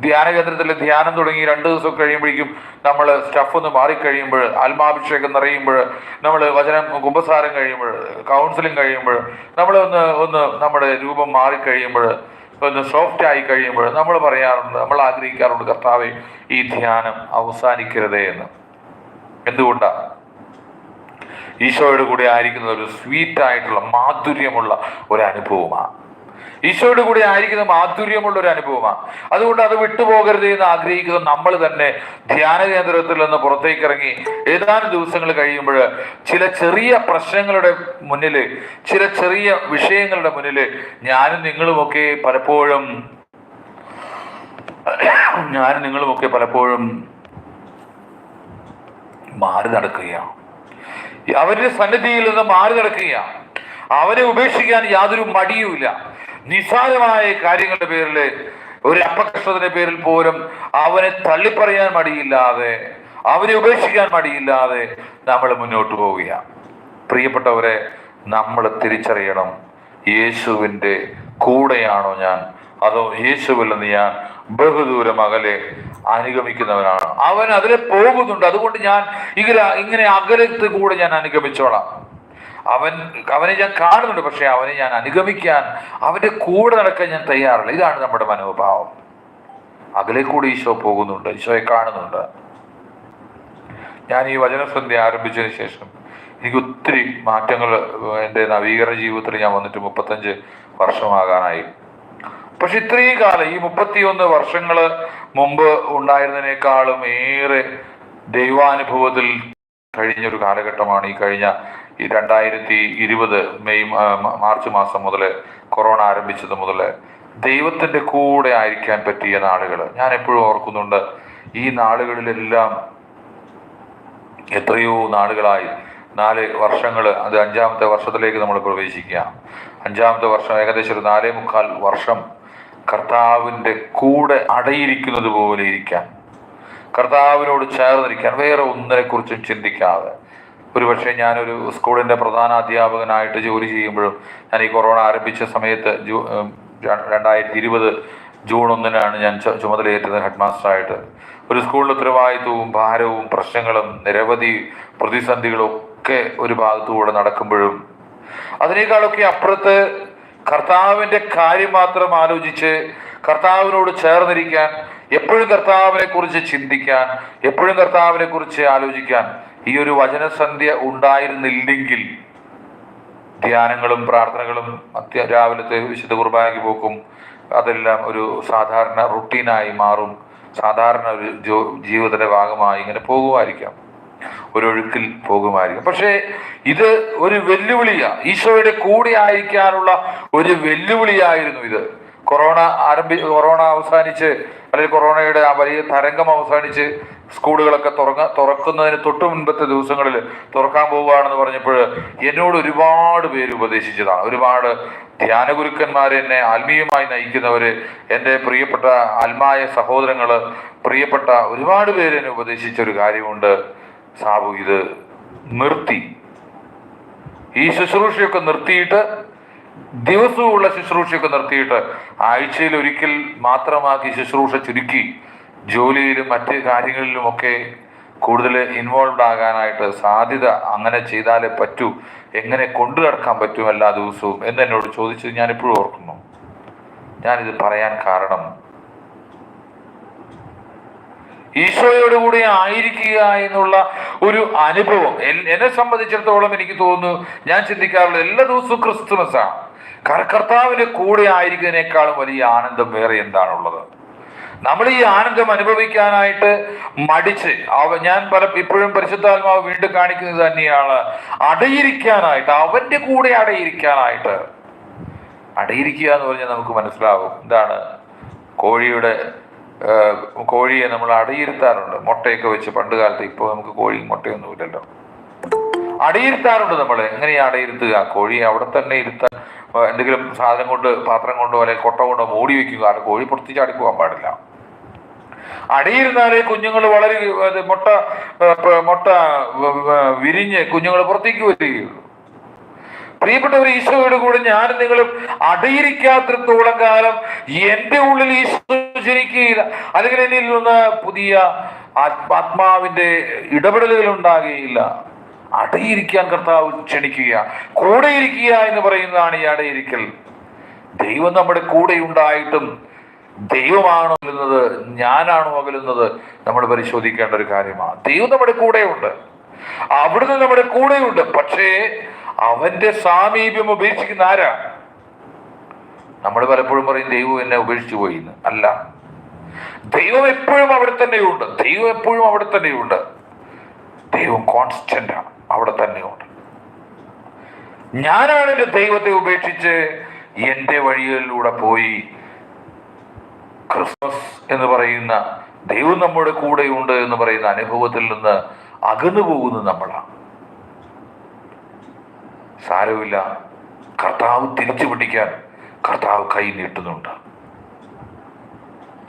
ധ്യാന കേന്ദ്രത്തിൽ ധ്യാനം തുടങ്ങി രണ്ട് ദിവസം കഴിയുമ്പോഴേക്കും നമ്മൾ സ്റ്റഫ് ഒന്ന് മാറിക്കഴിയുമ്പോൾ ആത്മാഭിഷേകം നിറയുമ്പോൾ നമ്മൾ വചനം കുമ്പസാരം കഴിയുമ്പോൾ കൗൺസിലിംഗ് കഴിയുമ്പോൾ നമ്മൾ ഒന്ന് ഒന്ന് നമ്മുടെ രൂപം മാറിക്കഴിയുമ്പോൾ ഒന്ന് സോഫ്റ്റ് ആയി കഴിയുമ്പോൾ നമ്മൾ പറയാറുണ്ട് നമ്മൾ ആഗ്രഹിക്കാറുണ്ട് കർത്താവെ ഈ ധ്യാനം അവസാനിക്കരുതേ എന്ന്. എന്തുകൊണ്ടാണ് ഈശോയുടെ കൂടെ ആയിരിക്കുന്നത് ഒരു സ്വീറ്റ് ആയിട്ടുള്ള മാധുര്യമുള്ള ഒരു അനുഭവമാണ്. ഈശോയുടെ കൂടെ ആയിരിക്കുന്ന മാധുര്യമുള്ള ഒരു അനുഭവമാണ്. അതുകൊണ്ട് അത് വിട്ടുപോകരുത് എന്ന് ആഗ്രഹിക്കുന്ന നമ്മൾ തന്നെ ധ്യാന കേന്ദ്രത്തിൽ നിന്ന് പുറത്തേക്ക് ഇറങ്ങി ഏതാനും ദിവസങ്ങൾ കഴിയുമ്പോൾ ചില ചെറിയ പ്രശ്നങ്ങളുടെ മുന്നിൽ ചില ചെറിയ വിഷയങ്ങളുടെ മുന്നിൽ ഞാനും നിങ്ങളുമൊക്കെ പലപ്പോഴും ഞാനും നിങ്ങളുമൊക്കെ പലപ്പോഴും മാറി നടക്കുകയാണ്. അവരുടെ സന്നിധിയിൽ നിന്ന് മാറി നടക്കുകയാണ്. അവരെ ഉപേക്ഷിക്കാൻ യാതൊരു മടിയുമില്ല. നിസ്സാരമായ കാര്യങ്ങളുടെ പേരിൽ ഒരു അപകർഷത്തിന്റെ പേരിൽ പോലും അവനെ തള്ളിപ്പറയാൻ മടിയില്ലാതെ അവനെ ഉപേക്ഷിക്കാൻ മടിയില്ലാതെ നമ്മൾ മുന്നോട്ട് പോവുകയാണ് പ്രിയപ്പെട്ടവരെ നമ്മൾ തിരിച്ചറിയണം യേശുവിന്റെ കൂടെയാണോ ഞാൻ അതോ യേശുവിൽ നിന്ന് ഞാൻ ബഹുദൂരം അകലെ അനുഗമിക്കുന്നവനാണ്? അവൻ അതിലെ പോകുന്നുണ്ട്. അതുകൊണ്ട് ഞാൻ ഇങ്ങനെ ഇങ്ങനെ അകലത്ത് കൂടെ ഞാൻ അനുഗമിച്ചോളാം. അവൻ അവനെ ഞാൻ കാണുന്നുണ്ട് പക്ഷെ അവനെ ഞാൻ അനുഗമിക്കാൻ അവന്റെ കൂടെ നടക്കാൻ ഞാൻ തയ്യാറില്ല. ഇതാണ് നമ്മുടെ മനോഭാവം. അകലെ കൂടി ഈശോ പോകുന്നുണ്ട് ഈശോയെ കാണുന്നുണ്ട്. ഞാൻ ഈ വചനസന്ധ്യ ആരംഭിച്ചതിന് ശേഷം എനിക്ക് ഒത്തിരി മാറ്റങ്ങൾ എന്റെ നവീകരണ ജീവിതത്തിൽ ഞാൻ വന്നിട്ട് മുപ്പത്തഞ്ച് വർഷമാകാനായി. പക്ഷെ ഇത്രയും കാലം ഈ മുപ്പത്തിയൊന്ന് വർഷങ്ങൾ മുമ്പ് ഉണ്ടായിരുന്നതിനേക്കാളും ഏറെ ദൈവാനുഭവത്തിൽ കഴിഞ്ഞൊരു കാലഘട്ടമാണ് ഈ കഴിഞ്ഞ ഈ രണ്ടായിരത്തി ഇരുപത് മെയ് മാർച്ച് മാസം മുതൽ കൊറോണ ആരംഭിച്ചത് മുതൽ ദൈവത്തിന്റെ കൂടെ ആയിരിക്കാൻ പറ്റിയ നാളുകൾ ഞാൻ എപ്പോഴും ഓർക്കുന്നുണ്ട് ഈ നാളുകളിലെല്ലാം എത്രയോ നാളുകളായി. നാല് വർഷങ്ങൾ അത് അഞ്ചാമത്തെ വർഷത്തിലേക്ക് നമ്മൾ പ്രവേശിക്കുക. അഞ്ചാമത്തെ വർഷം ഏകദേശം ഒരു നാലേ മുക്കാൽ വർഷം കർത്താവിന്റെ കൂടെ അടയിരിക്കുന്നത് പോലെ ഇരിക്കാൻ കർത്താവിനോട് ചേർന്നിരിക്കാൻ വേറെ ഒന്നിനെക്കുറിച്ചും ചിന്തിക്കാതെ. ഒരുപക്ഷെ ഞാനൊരു സ്കൂളിന്റെ പ്രധാന അധ്യാപകനായിട്ട് ജോലി ചെയ്യുമ്പോഴും ഞാൻ ഈ കൊറോണ ആരംഭിച്ച സമയത്ത് ജൂ രണ്ടായിരത്തി ഇരുപത് ജൂൺ ഒന്നിനാണ് ഞാൻ ചുമതലയേറ്റത് ഹെഡ് മാസ്റ്ററായിട്ട് ഒരു സ്കൂളിൽ ഉത്തരവാദിത്വവും ഭാരവും പ്രശ്നങ്ങളും നിരവധി പ്രതിസന്ധികളും ഒക്കെ ഒരു ഭാഗത്തുകൂടെ നടക്കുമ്പോഴും അതിനേക്കാളൊക്കെ അപ്പുറത്ത് കർത്താവിന്റെ കാര്യം മാത്രം ആലോചിച്ച് കർത്താവിനോട് ചേർന്നിരിക്കാൻ എപ്പോഴും കർത്താവിനെ കുറിച്ച് ചിന്തിക്കാൻ എപ്പോഴും കർത്താവിനെ കുറിച്ച് ആലോചിക്കാൻ ഈ ഒരു വചനസന്ധ്യ ഉണ്ടായിരുന്നില്ലെങ്കിൽ ധ്യാനങ്ങളും പ്രാർത്ഥനകളും അത്യ രാവിലത്തെ വിശുദ്ധ കുർബാനയ്ക്ക് പോക്കും അതെല്ലാം ഒരു സാധാരണ റുട്ടീനായി മാറും. സാധാരണ ഒരു ജോ ജീവിതത്തിന്റെ ഭാഗമായി ഇങ്ങനെ പോകുമായിരിക്കാം. ഒരൊഴുക്കിൽ പോകുമായിരിക്കും. പക്ഷേ ഇത് ഒരു വെല്ലുവിളിയാണ് ഈശോയുടെ കൂടെ ആയിരിക്കാനുള്ള ഒരു വെല്ലുവിളിയായിരുന്നു ഇത്. കൊറോണ ആരംഭി കൊറോണ അവസാനിച്ച് അല്ലെങ്കിൽ കൊറോണയുടെ ആ വലിയ തരംഗം അവസാനിച്ച് സ്കൂളുകളൊക്കെ തുറങ്ങ തുറക്കുന്നതിന് തൊട്ട് മുൻപത്തെ ദിവസങ്ങളിൽ തുറക്കാൻ പോവുകയാണെന്ന് പറഞ്ഞപ്പോൾ എന്നോട് ഒരുപാട് പേര് ഉപദേശിച്ചതാണ്. ഒരുപാട് ധ്യാന ഗുരുക്കന്മാർ എന്നെ ആത്മീയമായി നയിക്കുന്നവർ എന്റെ പ്രിയപ്പെട്ട ആത്മായ സഹോദരങ്ങൾ പ്രിയപ്പെട്ട ഒരുപാട് പേര് എന്നെ ഉപദേശിച്ച ഒരു കാര്യമുണ്ട്. സാബു ഇത് നിർത്തി. ഈ ശുശ്രൂഷയൊക്കെ നിർത്തിയിട്ട് ദിവസവുമുള്ള ശുശ്രൂഷയൊക്കെ നിർത്തിയിട്ട് ആഴ്ചയിൽ ഒരിക്കൽ മാത്രമാക്കി ശുശ്രൂഷ ചുരുക്കി. ജോലിയിലും മറ്റ് കാര്യങ്ങളിലുമൊക്കെ കൂടുതൽ ഇൻവോൾവ് ആകാനായിട്ട് സാധ്യത അങ്ങനെ ചെയ്താലേ പറ്റൂ. എങ്ങനെ കൊണ്ടു നടക്കാൻ പറ്റും എല്ലാ ദിവസവും എന്ന് എന്നോട് ചോദിച്ചത് ഞാൻ ഇപ്പോഴും ഓർക്കുന്നു. ഞാനിത് പറയാൻ കാരണം ഈശോയോട് കൂടി ആയിരിക്കുക എന്നുള്ള ഒരു അനുഭവം. എന്നെ സംബന്ധിച്ചിടത്തോളം എനിക്ക് തോന്നുന്നു ഞാൻ ചിന്തിക്കാറുള്ളത് എല്ലാ ദിവസവും ക്രിസ്തുമസാണ്. കർത്താവിന്റെ കൂടെ ആയിരിക്കുന്നതിനേക്കാളും വലിയ ആനന്ദം വേറെ എന്താണുള്ളത്? നമ്മൾ ഈ ആനന്ദം അനുഭവിക്കാനായിട്ട് മടിച്ച് ഞാൻ പല ഇപ്പോഴും പരിശുദ്ധാത്മാവ് വീണ്ടും കാണിക്കുന്നത് തന്നെയാണ്. അടയിരിക്കാനായിട്ട് അവന്റെ കൂടെ അടയിരിക്കാനായിട്ട്. അടയിരിക്കുക എന്ന് പറഞ്ഞാൽ നമുക്ക് മനസ്സിലാവും എന്താണ്. കോഴിയുടെ കോഴിയെ നമ്മൾ അടയിരുത്താറുണ്ട്. മുട്ടയൊക്കെ വെച്ച് പണ്ട് കാലത്ത് ഇപ്പോൾ നമുക്ക് കോഴി മുട്ടയൊന്നും ഇല്ലല്ലോ. അടയിരുത്താറുണ്ട് നമ്മൾ എങ്ങനെയാ അടയിരുത്തുക? കോഴിയെ അവിടെ തന്നെ ഇരുത്താൻ എന്തെങ്കിലും സാധനം കൊണ്ട് പാത്രം കൊണ്ടോ അല്ലെങ്കിൽ കൊട്ട കൊണ്ടോ മൂടി വെക്കുക. കോഴി അടുക്കുവാൻ പോകാൻ പാടില്ല. അടിയിരുന്നാലേ കുഞ്ഞുങ്ങൾ വളരെ മുട്ട മുട്ട വിരിഞ്ഞ് കുഞ്ഞുങ്ങൾ പുറത്തേക്ക് വരികയുള്ളൂ. പ്രിയപ്പെട്ടവർ ഈശോയുടെ കൂടെ ഞാനും നിങ്ങളും അടിയിരിക്കാത്തോളം കാലം എന്റെ ഉള്ളിൽ ഈശോ ജനിക്കുകയില്ല. അല്ലെങ്കിൽ എന്നിൽ നിന്ന് പുതിയ ആത്മ- ആത്മാവിന്റെ ഇടപെടലുകൾ ഉണ്ടാകുകയില്ല. അടയിരിക്കാൻ കർത്താവ് ക്ഷണിക്കുക കൂടെയിരിക്കുക എന്ന് പറയുന്നതാണ് ഈ അടയിരിക്കൽ. ദൈവം നമ്മുടെ കൂടെ ഉണ്ടായിട്ടും ദൈവമാണോ അകലുന്നത്? ഞാനാണോ അകലുന്നത്? നമ്മൾ പരിശോധിക്കേണ്ട ഒരു കാര്യമാണ് ദൈവം നമ്മുടെ കൂടെയുണ്ട്. അവിടുന്ന് നമ്മുടെ കൂടെയുണ്ട്. പക്ഷേ അവന്റെ സാമീപ്യം ഉപേക്ഷിക്കുന്ന ആരാ? നമ്മൾ പലപ്പോഴും പറയും ദൈവം എന്നെ ഉപേക്ഷിച്ചു പോയി എന്ന്. അല്ല. ദൈവം എപ്പോഴും അവിടെ തന്നെയുണ്ട്. ദൈവം എപ്പോഴും അവിടെ തന്നെയുണ്ട്. ദൈവം കോൺസ്റ്റന്റ് ആണ്. അവിടെ തന്നെയുണ്ട്. ഞാനാണ് എന്റെ ദൈവത്തെ ഉപേക്ഷിച്ച് എന്റെ വഴികളിലൂടെ പോയി ക്രിസ്മസ് എന്ന് പറയുന്ന ദൈവം നമ്മുടെ കൂടെയുണ്ട് എന്ന് പറയുന്ന അനുഭവത്തിൽ നിന്ന് അകന്നു പോകുന്നത് നമ്മളാണ്. സാരമില്ല. കർത്താവ് തിരിച്ചു പിടിക്കാൻ കർത്താവ് കൈ നീട്ടുന്നുണ്ട്.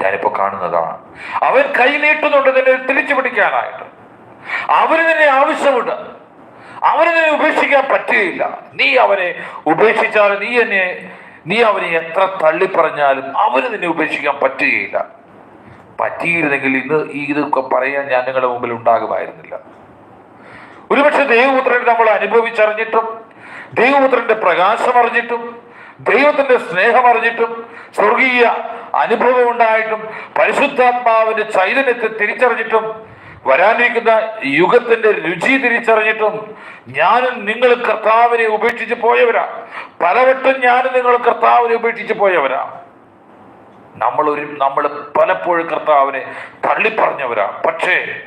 ഞാനിപ്പോ കാണുന്നതാണ്. അവൻ കൈ നീട്ടുന്നുണ്ട് നിന്നെ തിരിച്ചു പിടിക്കാനായിട്ട്. അവന് നിന്നെ ആവശ്യമുണ്ട്. അവന് നിന്നെ ഉപേക്ഷിക്കാൻ പറ്റുകയില്ല. നീ അവനെ ഉപേക്ഷിച്ചാൽ നീ എന്നെ നീ അവനെ എത്ര തള്ളിപ്പറഞ്ഞാലും അവന് നിന്നെ ഉപേക്ഷിക്കാൻ പറ്റുകയില്ല. പറ്റിയിരുന്നെങ്കിൽ ഇന്ന് ഈ ഇതൊക്കെ പറയാൻ ഞാൻ നിങ്ങളുടെ മുമ്പിൽ ഉണ്ടാകുമായിരുന്നില്ല. ഒരുപക്ഷെ ദൈവപുത്രൻ നമ്മൾ അനുഭവിച്ചറിഞ്ഞിട്ടും ദൈവപുത്രന്റെ പ്രകാശം അറിഞ്ഞിട്ടും ദൈവത്തിന്റെ സ്നേഹം അറിഞ്ഞിട്ടും സ്വർഗീയ അനുഭവം ഉണ്ടായിട്ടും പരിശുദ്ധാത്മാവിന്റെ ചൈതന്യത്തെ തിരിച്ചറിഞ്ഞിട്ടും വരാനിരിക്കുന്ന യുഗത്തിന്റെ രുചി തിരിച്ചറിഞ്ഞിട്ടും ഞാനും നിങ്ങൾ കർത്താവിനെ ഉപേക്ഷിച്ച് പോയവരാ. പലവട്ടം ഞാനും നിങ്ങൾ കർത്താവിനെ ഉപേക്ഷിച്ച് പോയവരാ. നമ്മൾ ഒരു നമ്മൾ പലപ്പോഴും കർത്താവിനെ തള്ളിപ്പറഞ്ഞവരാ. പക്ഷേ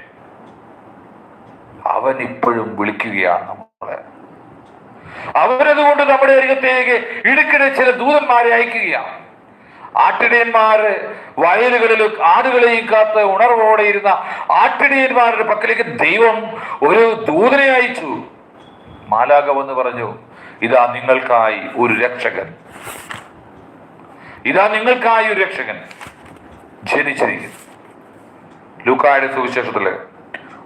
അവൻ ഇപ്പോഴും വിളിക്കുകയാണ് നമ്മളെ. അവരതുകൊണ്ട് നമ്മുടെ അരികത്തേക്ക് ഇടുക്കിടെ ചില ദൂതന്മാരെ അയക്കുകയാണ്. ആട്ടിടയന്മാര് വയലുകളിൽ ആടുകളെയും കാത്ത് ഉണർവോടെ ഇരുന്ന ആട്ടിടയന്മാരുടെ പക്കലേക്ക് ദൈവം ഒരു ദൂതനെ അയച്ചു. മാലാക പറഞ്ഞു ഇതാ നിങ്ങൾക്കായി ഒരു രക്ഷകൻ. ഇതാ നിങ്ങൾക്കായി ഒരു രക്ഷകൻ ജനിച്ചിരിക്കുന്നു. ലൂക്കായുടെ സുവിശേഷത്തിൽ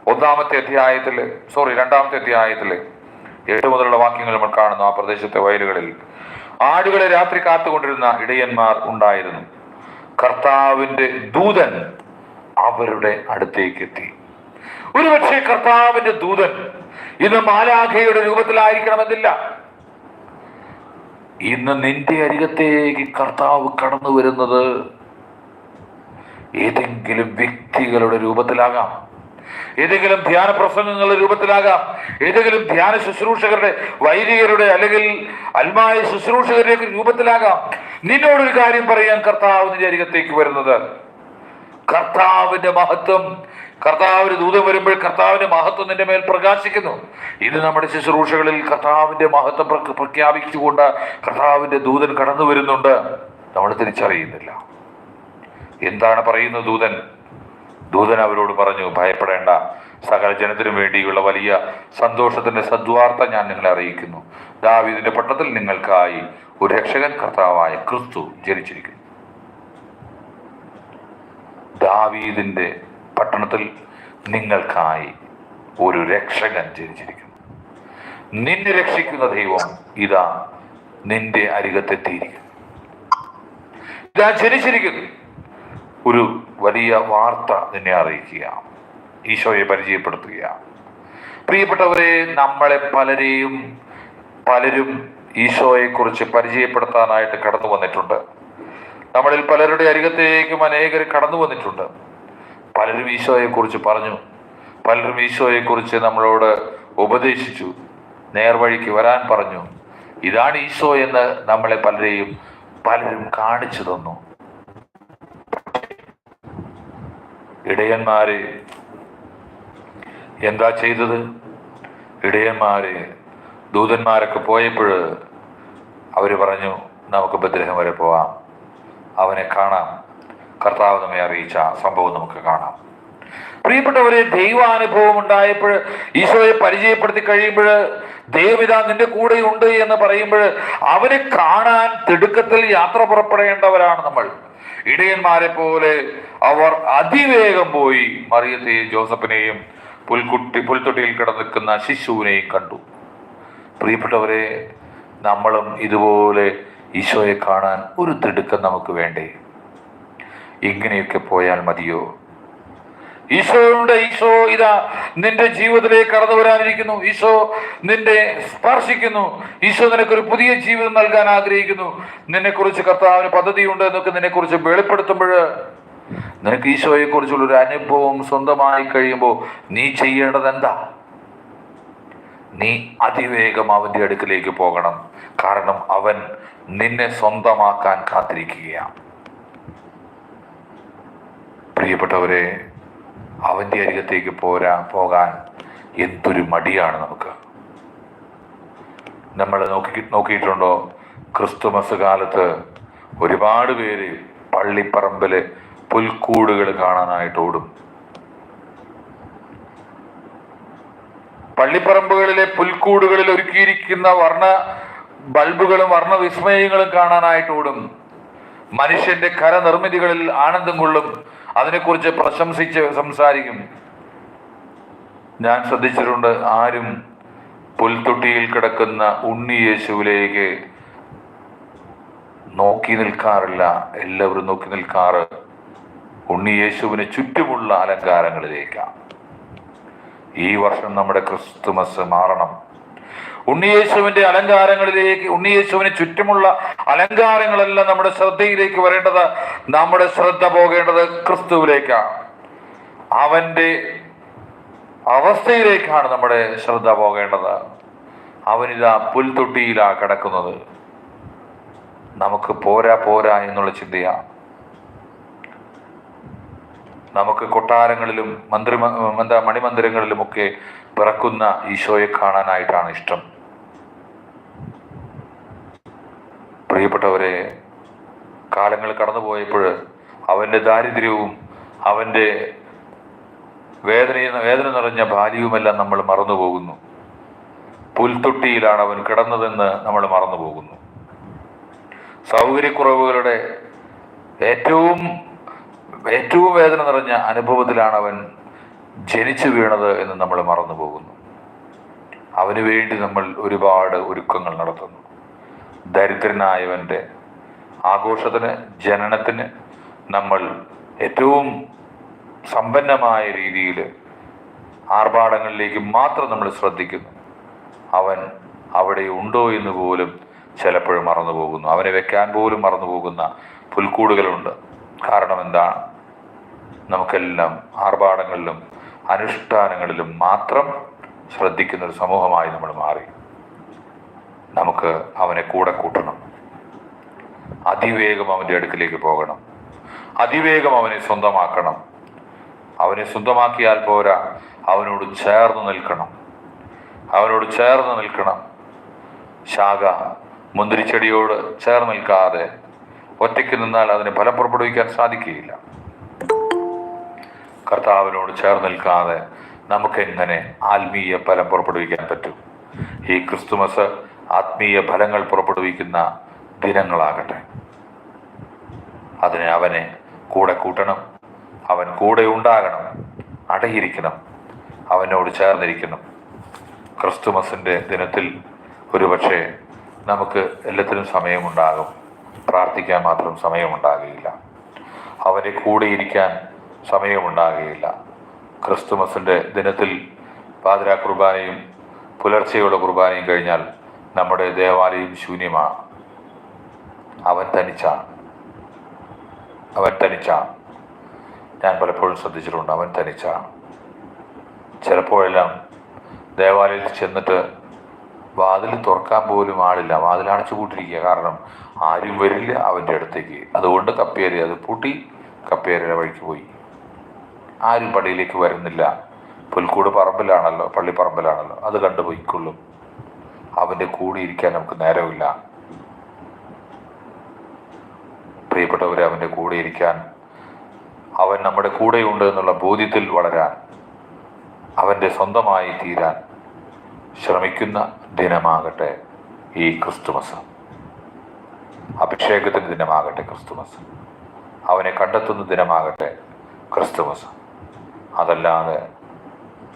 ഒന്നാമത്തെ അധ്യായത്തിൽ സോറി രണ്ടാമത്തെ അധ്യായത്തിൽ ഏറ്റവും മുതലുള്ള വാക്യങ്ങൾ നമ്മൾ കാണുന്നു ആ പ്രദേശത്തെ വയലുകളിൽ. ആടുകളെ രാത്രി കാത്തുകൊണ്ടിരുന്ന ഇടയന്മാർ ഉണ്ടായിരുന്നു. കർത്താവിന്റെ ദൂതൻ അവരുടെ അടുത്തേക്ക് എത്തി ഒരുപക്ഷെ കർത്താവിന്റെ ദൂതൻ ഇന്ന് മാലാഖയുടെ രൂപത്തിലായിരിക്കണമെന്നില്ല. ഇന്ന് നിന്റെ അരികത്തേക്ക് കർത്താവ് കടന്നു വരുന്നത് ഏതെങ്കിലും വ്യക്തികളുടെ രൂപത്തിലാകാം. ഏതെങ്കിലും ധ്യാന പ്രസംഗങ്ങളുടെ രൂപത്തിലാകാം. ഏതെങ്കിലും ധ്യാന ശുശ്രൂഷകരുടെ വൈദികരുടെ അല്ലെങ്കിൽ അൽമായ ശുശ്രൂഷകരുടെ രൂപത്തിലാകാം. നിന്നോടൊരു കാര്യം പറയാൻ കർത്താവ് നിന്റെ അരികത്തേക്ക് വരുന്നത്. കർത്താവിന്റെ മഹത്വം കർത്താവിന് ദൂതം വരുമ്പോൾ കർത്താവിന്റെ മഹത്വം നിന്റെ മേൽ പ്രകാശിക്കുന്നു. ഇത് നമ്മുടെ ശുശ്രൂഷകളിൽ കർത്താവിന്റെ മഹത്വം പ്രഖ്യാപിച്ചുകൊണ്ട് കർത്താവിന്റെ ദൂതൻ കടന്നു വരുന്നുണ്ട്. നമ്മൾ തിരിച്ചറിയുന്നില്ല. എന്താണ് പറയുന്നത് ദൂതൻ? ദൂതൻ അവരോട് പറഞ്ഞു ഭയപ്പെടേണ്ട. സകല ജനത്തിനും വേണ്ടിയുള്ള വലിയ സന്തോഷത്തിന്റെ സദ്വാർത്ത ഞാൻ നിങ്ങളെ അറിയിക്കുന്നു. ദാവീദിന്റെ പട്ടണത്തിൽ നിങ്ങൾക്കായി ഒരു രക്ഷകൻ കർത്താവായ ക്രിസ്തു ജനിച്ചിരിക്കുന്നു. ദാവീദിന്റെ പട്ടണത്തിൽ നിങ്ങൾക്കായി ഒരു രക്ഷകൻ ജനിച്ചിരിക്കുന്നു. നിന്നെ രക്ഷിക്കുന്ന ദൈവം ഇതാ നിന്റെ അരികത്തെത്തിയിരിക്കുന്നു. ഇതാ ജനിച്ചിരിക്കുന്നു. ഒരു വലിയ വാർത്ത നിന്നെ അറിയിക്കുക. ഈശോയെ പരിചയപ്പെടുത്തുക. പ്രിയപ്പെട്ടവരെ നമ്മളെ പലരെയും പലരും ഈശോയെക്കുറിച്ച് പരിചയപ്പെടുത്താനായിട്ട് കടന്നു വന്നിട്ടുണ്ട്. നമ്മളിൽ പലരുടെ അരികത്തേക്കും അനേകർ കടന്നു വന്നിട്ടുണ്ട്. പലരും ഈശോയെക്കുറിച്ച് പറഞ്ഞു. പലരും ഈശോയെക്കുറിച്ച് നമ്മളോട് ഉപദേശിച്ചു. നേർവഴിക്ക് വരാൻ പറഞ്ഞു. ഇതാണ് ഈശോ എന്ന് നമ്മളെ പലരെയും പലരും കാണിച്ചു തന്നു. ഇടയന്മാരെ എന്താ ചെയ്തത്? ഇടയന്മാരെ ദൂതന്മാരൊക്കെ പോയപ്പോൾ അവർ പറഞ്ഞു നമുക്ക് ബദ്രഹം വരെ പോവാം. അവനെ കാണാം. കർത്താവ് നമ്മെ അറിയിച്ച സംഭവം നമുക്ക് കാണാം. പ്രിയപ്പെട്ടവരെ ദൈവാനുഭവം ഉണ്ടായപ്പോൾ ഈശോയെ പരിചയപ്പെടുത്തി കഴിയുമ്പോൾ ദൈവവിത നിന്റെ കൂടെയുണ്ട് എന്ന് പറയുമ്പോൾ അവനെ കാണാൻ തിടുക്കത്തിൽ യാത്ര പുറപ്പെടേണ്ടവരാണ് നമ്മൾ. ഇടയന്മാരെ പോലെ അവർ അതിവേഗം പോയി മറിയത്തെയും ജോസഫിനെയും പുൽക്കുട്ടി പുൽത്തൊട്ടിയിൽ കിടന്നിക്കുന്ന ശിശുവിനെയും കണ്ടു. പ്രിയപ്പെട്ടവരെ നമ്മളും ഇതുപോലെ ഈശോയെ കാണാൻ ഒരു തിടുക്കം നമുക്ക് വേണ്ടേ? ഇങ്ങനെയൊക്കെ പോയാൽ മതിയോ? ഈശോയുടെ ഈശോ ഇതാ നിന്റെ ജീവിതത്തിലേക്ക് കടന്നു വരാനിരിക്കുന്നു. ഈശോ നിന്റെ സ്പർശിക്കുന്നു. ഈശോ നിനക്കൊരു പുതിയ ജീവിതം നൽകാൻ ആഗ്രഹിക്കുന്നു. നിന്നെക്കുറിച്ച് കർത്താവിന് പദ്ധതിയുണ്ട് എന്നൊക്കെ നിന്നെക്കുറിച്ച് വെളിപ്പെടുത്തുമ്പോൾ നിനക്ക് ഈശോയെ കുറിച്ചുള്ള ഒരു അനുഭവം സ്വന്തമായി കഴിയുമ്പോൾ നീ ചെയ്യേണ്ടത് എന്താ? നീ അതിവേഗം അവന്റെ അടുക്കിലേക്ക് പോകണം. കാരണം അവൻ നിന്നെ സ്വന്തമാക്കാൻ കാത്തിരിക്കുകയാണ്. പ്രിയപ്പെട്ടവരെ അവന്റെ അരികത്തേക്ക് പോരാ പോകാൻ എന്തൊരു മടിയാണ് നമുക്ക്. നമ്മൾ നോക്കി നോക്കിയിട്ടുണ്ടോ? ക്രിസ്തുമസ് കാലത്ത് ഒരുപാട് പേര് പള്ളിപ്പറമ്പിൽ പുൽക്കൂടുകൾ കാണാനായിട്ട് ഓടും. പള്ളിപ്പറമ്പുകളിലെ പുൽക്കൂടുകളിൽ ഒരുക്കിയിരിക്കുന്ന വർണ ബൾബുകളും വർണ വിസ്മയങ്ങളും കാണാനായിട്ട് ഓടും. മനുഷ്യന്റെ കരനിർമ്മിതികളിൽ ആനന്ദം കൊള്ളും. അതിനെക്കുറിച്ച് പ്രശംസിച്ച് സംസാരിക്കും. ഞാൻ ശ്രദ്ധിച്ചിട്ടുണ്ട് ആരും പുൽത്തൊട്ടിയിൽ കിടക്കുന്ന ഉണ്ണി യേശുവിലേക്ക് നോക്കി നിൽക്കാറില്ല. എല്ലാവരും നോക്കി നിൽക്കാറ് ഉണ്ണി യേശുവിന് ചുറ്റുമുള്ള അലങ്കാരങ്ങളിലേക്കാണ്. ഈ വർഷം നമ്മുടെ ക്രിസ്തുമസ് മാറണം. ഉണ്ണിയേശുവിന്റെ അലങ്കാരങ്ങളിലേക്ക് ഉണ്ണിയേശുവിന് ചുറ്റുമുള്ള അലങ്കാരങ്ങളെല്ലാം നമ്മുടെ ശ്രദ്ധയിലേക്ക് വരേണ്ടത് നമ്മുടെ ശ്രദ്ധ പോകേണ്ടത് ക്രിസ്തുവിലേക്കാണ്. അവന്റെ അവസ്ഥയിലേക്കാണ് നമ്മുടെ ശ്രദ്ധ പോകേണ്ടത്. അവനിതാ പുൽത്തൊട്ടിയിലാ കിടക്കുന്നത്. നമുക്ക് പോരാ പോരാ എന്നുള്ള ചിന്തയാണ്. നമുക്ക് കൊട്ടാരങ്ങളിലും മന്ത്രി എന്താ മണിമന്ദിരങ്ങളിലുമൊക്കെ പിറക്കുന്ന ഈശോയെ കാണാനായിട്ടാണ് ഇഷ്ടം. പ്രിയപ്പെട്ടവരെ കാലങ്ങൾ കടന്നുപോയപ്പോൾ അവന്റെ ദാരിദ്ര്യവും അവന്റെ വേദന വേദന നിറഞ്ഞ ബാല്യവുമെല്ലാം നമ്മൾ മറന്നുപോകുന്നു. പുൽത്തൊട്ടിയിലാണ് അവൻ കിടന്നതെന്ന് നമ്മൾ മറന്നുപോകുന്നു. സൗകര്യക്കുറവുകളുടെ ഏറ്റവും ഏറ്റവും വേദന നിറഞ്ഞ അനുഭവത്തിലാണ് അവൻ ജനിച്ചു വീണത് എന്ന് നമ്മൾ മറന്നുപോകുന്നു. അവന് വേണ്ടി നമ്മൾ ഒരുപാട് ഒരുക്കങ്ങൾ നടത്തുന്നു. ദരിദ്രനായവന്റെ ആഘോഷത്തിന് ജനനത്തിന് നമ്മൾ ഏറ്റവും സമ്പന്നമായ രീതിയിൽ ആർഭാടങ്ങളിലേക്ക് മാത്രം നമ്മൾ ശ്രദ്ധിക്കുന്നു. അവൻ അവിടെ ഉണ്ടോ എന്ന് പോലും ചിലപ്പോഴും മറന്നു പോകുന്നു. അവനെ വെക്കാൻ പോലും മറന്നു പോകുന്ന പുൽക്കൂടുകളുണ്ട്. കാരണം എന്താണ്? നമുക്കെല്ലാം ആർഭാടങ്ങളിലും അനുഷ്ഠാനങ്ങളിലും മാത്രം ശ്രദ്ധിക്കുന്ന ഒരു സമൂഹമായി നമ്മൾ മാറി. നമുക്ക് അവനെ കൂടെ കൂട്ടണം. അതിവേഗം അവന്റെ അടുക്കിലേക്ക് പോകണം. അതിവേഗം അവനെ സ്വന്തമാക്കണം. അവനെ സ്വന്തമാക്കിയാൽ പോരാ അവനോട് ചേർന്ന് നിൽക്കണം. അവനോട് ചേർന്ന് നിൽക്കണം. ശാഖ മുന്തിരിച്ചെടിയോട് ചേർന്ന് നിൽക്കാതെ ഒറ്റയ്ക്ക് നിന്നാൽ അതിനെ ഫലം പുറപ്പെടുവിക്കാൻ സാധിക്കുകയില്ല. കർത്താവിനോട് ചേർന്ന് നിൽക്കാതെ നമുക്ക് എങ്ങനെ ആത്മീയ ഫലം പുറപ്പെടുവിക്കാൻ പറ്റും? ഈ ക്രിസ്തുമസ് ആത്മീയ ഫലങ്ങൾ പുറപ്പെടുവിക്കുന്ന ദിനങ്ങളാകട്ടെ. അതിന് അവനെ കൂടെ കൂട്ടണം. അവൻ കൂടെ ഉണ്ടാകണം. അടയിരിക്കണം. അവനോട് ചേർന്നിരിക്കണം. ക്രിസ്തുമസിന്റെ ദിനത്തിൽ ഒരുപക്ഷെ നമുക്ക് എല്ലാത്തിനും സമയമുണ്ടാകും. പ്രാർത്ഥിക്കാൻ മാത്രം സമയമുണ്ടാകുകയില്ല. കൂടെ ഇരിക്കാൻ സമയമുണ്ടാകുകയില്ല. ക്രിസ്തുമസിന്റെ ദിനത്തിൽ പാതിരാ കുർബാനയും പുലർച്ചെയുള്ള കുർബാനയും കഴിഞ്ഞാൽ നമ്മുടെ ദേവാലയം ശൂന്യമാണ്. അവൻ തനിച്ചാണ്. അവൻ തനിച്ചാണ്. ഞാൻ പലപ്പോഴും ശ്രദ്ധിച്ചിട്ടുണ്ട് അവൻ തനിച്ചാണ്. ചിലപ്പോഴെല്ലാം ദേവാലയത്തിൽ ചെന്നിട്ട് വാതിൽ തുറക്കാൻ പോലും ആളില്ല. വാതിൽ അണച്ചു പൂട്ടിരിക്കുക കാരണം ആരും വരില്ല അവന്റെ അടുത്തേക്ക്. അതുകൊണ്ട് കപ്പേരി അത് പൂട്ടി കപ്പേരിയുടെ വഴിക്ക് പോയി. ആരും പള്ളിയിലേക്ക് വരുന്നില്ല. പുൽക്കൂട് പറമ്പിലാണല്ലോ പള്ളിപ്പറമ്പിലാണല്ലോ. അത് കണ്ടു പോയിക്കൊള്ളും അവന്റെ കൂടെ ഇരിക്കാൻ നമുക്ക് നേരമില്ല. പ്രിയപ്പെട്ടവരെ അവന്റെ കൂടെ ഇരിക്കാൻ അവൻ നമ്മുടെ കൂടെയുണ്ട് എന്നുള്ള ബോധ്യത്തിൽ വളരാൻ അവന്റെ സ്വന്തമായി തീരാൻ ശ്രമിക്കുന്ന ദിനമാകട്ടെ ഈ ക്രിസ്തുമസ്. അഭിഷേകത്തിന്റെ ദിനമാകട്ടെ ക്രിസ്തുമസ്. അവനെ കണ്ടെത്തുന്ന ദിനമാകട്ടെ ക്രിസ്തുമസ്. അതല്ലാതെ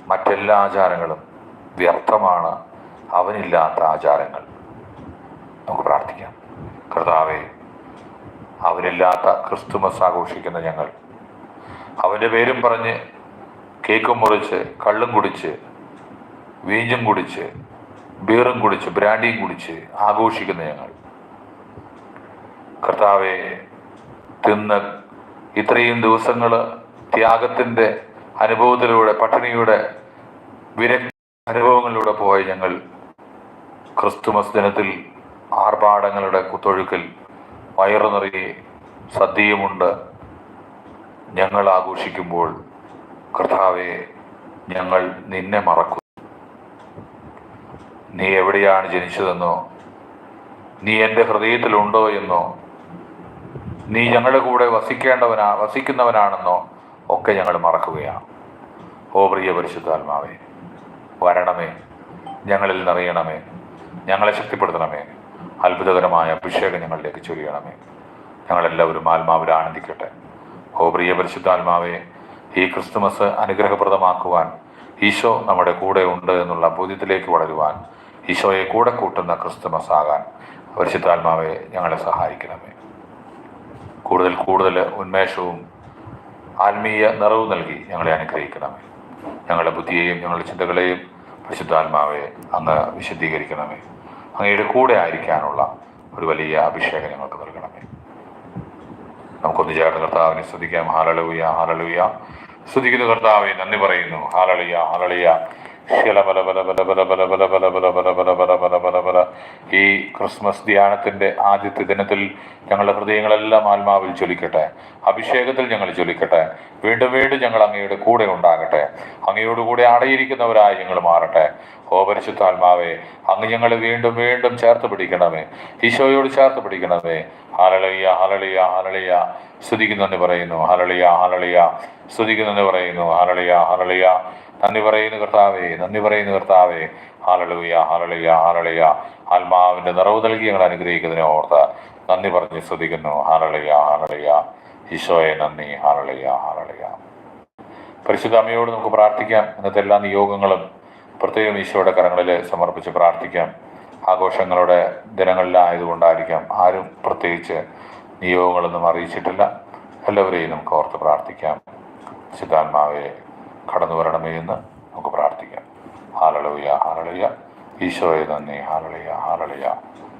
മറ്റെല്ലാ ആചാരങ്ങളും വ്യർത്ഥമാണ് അവനില്ലാത്ത ആചാരങ്ങൾ നമുക്ക് പ്രാർത്ഥിക്കാം. കർത്താവെ അവനില്ലാത്ത ക്രിസ്തുമസ് ആഘോഷിക്കുന്ന ഞങ്ങൾ അവന്റെ പേരും പറഞ്ഞ് കേക്കും മുറിച്ച് കള്ളും കുടിച്ച് വീഞ്ഞും കുടിച്ച് ബീറും കുടിച്ച് ബ്രാൻഡിയും കുടിച്ച് ആഘോഷിക്കുന്ന ഞങ്ങൾ. കർത്താവെ തിന്ന് ഇത്രയും ദിവസങ്ങൾ ത്യാഗത്തിന്റെ അനുഭവത്തിലൂടെ പട്ടിണിയുടെ വിരക്തി അനുഭവങ്ങളിലൂടെ പോയ ഞങ്ങൾ ക്രിസ്തുമസ് ദിനത്തിൽ ആർഭാടങ്ങളുടെ കുത്തൊഴുക്കിൽ വയറു നിറയെ സദ്യയുമുണ്ട്. ഞങ്ങൾ ആഘോഷിക്കുമ്പോൾ കർത്താവെ ഞങ്ങൾ നിന്നെ മറക്കുന്നു. നീ എവിടെയാണ് ജനിച്ചതെന്നോ നീ എന്റെ ഹൃദയത്തിലുണ്ടോ എന്നോ നീ ഞങ്ങളുടെ കൂടെ വസിക്കേണ്ടവനാ വസിക്കുന്നവനാണെന്നോ ഒക്കെ ഞങ്ങൾ മറക്കുകയാണ്. ഓ പ്രിയ പരിശുദ്ധാത്മാവേ വരണമേ ഞങ്ങളിൽ നിറയണമേ. ഞങ്ങളെ ശക്തിപ്പെടുത്തണമേ. അത്ഭുതകരമായ അഭിഷേകം ഞങ്ങളിലേക്ക് ചൊരിയണമേ. ഞങ്ങളെല്ലാവരും ആത്മാവിൽ ആനന്ദിക്കട്ടെ. ഓ പ്രിയ പരിശുദ്ധാത്മാവേ ഈ ക്രിസ്തുമസ് അനുഗ്രഹപ്രദമാക്കുവാൻ ഈശോ നമ്മുടെ കൂടെ ഉണ്ട് എന്നുള്ള ബോധ്യത്തിലേക്ക് വളരുവാൻ ഈശോയെ കൂടെ കൂട്ടുന്ന ക്രിസ്തുമസ് ആകാൻ പരിശുദ്ധാത്മാവെ ഞങ്ങളെ സഹായിക്കണമേ. കൂടുതൽ കൂടുതൽ ഉന്മേഷവും ആത്മീയ നിറവും നൽകി ഞങ്ങളെ അനുഗ്രഹിക്കണമേ. ഞങ്ങളുടെ ബുദ്ധിയെയും ഞങ്ങളുടെ ചിന്തകളെയും പരിശുദ്ധാത്മാവെ അങ്ങ് വിശദീകരിക്കണമേ അങ്ങയുടെ കൂടെ ആയിരിക്കാനുള്ള ഒരു വലിയ അഭിഷേകം ഞങ്ങൾക്ക് നൽകണമേ. നമുക്കൊന്ന് ചേർന്ന് കർത്താവിനെ സ്തുതിക്കാം. ഹാലലൂയ ഹാലലൂയ സ്തുതിക്കുന്ന കർത്താവിനെ നന്ദി പറയുന്നു. ഹാലളിയ ഹാലളിയ ഈ ക്രിസ്മസ് ധ്യാനത്തിന്റെ ആദ്യത്തെ ദിനത്തിൽ ഞങ്ങളുടെ ഹൃദയങ്ങളെല്ലാം ആത്മാവിൽ ചൊലിക്കട്ടെ അഭിഷേകത്തിൽ ഞങ്ങൾ ചൊലിക്കട്ടെ വീണ്ടും വീണ്ടും ഞങ്ങൾ അങ്ങയുടെ കൂടെ ഉണ്ടാകട്ടെ. അങ്ങയോടുകൂടെ അടയിരിക്കുന്നവരായി ഞങ്ങൾ മാറട്ടെ. ഓ പരിശുദ്ധാത്മാവേ അങ്ങ് ഞങ്ങളെ വീണ്ടും വീണ്ടും ചേർത്ത് പിടിക്കണമേ. ഈശോയോട് ചേർത്ത് പിടിക്കണമേ. ഹലളിയ ഹലളിയ ഹാലളിയ സ്തുതിക്കുന്നെന്ന് പറയുന്നു. ഹലളിയ ഹാലളിയ സ്തുതിക്കുന്നെന്ന് പറയുന്നു. ഹലളിയ ഹലളിയ നന്ദി പറയുന്നു കർത്താവേ നന്ദി പറയുന്നു കർത്താവേ. ഹാലളുയ ഹാലളിയ ഹാലളിയ ആത്മാവിന്റെ നിറവ് നൽകി ഞങ്ങൾ അനുഗ്രഹിക്കുന്നതിനെ ഓർത്ത് നന്ദി പറഞ്ഞ് ശ്രദ്ധിക്കുന്നു ഹാലളിയ ഹാലളിയ ഈശോയെ നന്ദി. ഹാലളിയ ഹാലളിയ പരിശുദ്ധ അമ്മയോട് നമുക്ക് പ്രാർത്ഥിക്കാം. ഇന്നത്തെ എല്ലാ നിയോഗങ്ങളും പ്രത്യേകം ഈശോയുടെ കരങ്ങളിൽ സമർപ്പിച്ച് പ്രാർത്ഥിക്കാം. ആഘോഷങ്ങളുടെ ദിനങ്ങളിലായതുകൊണ്ടായിരിക്കാം ആരും പ്രത്യേകിച്ച് നിയോഗങ്ങളൊന്നും അറിയിച്ചിട്ടില്ല. എല്ലാവരെയും നമുക്ക് ഓർത്ത് പ്രാർത്ഥിക്കാം. സിദ്ധാത്മാവെ കടന്നു വരണമേ എന്ന് നമുക്ക് പ്രാർത്ഥിക്കാം. ഹാലളൂയ ഹാലളൂയ ഈശോയെ നന്ദി. ഹാലളൂയ ഹാലളൂയ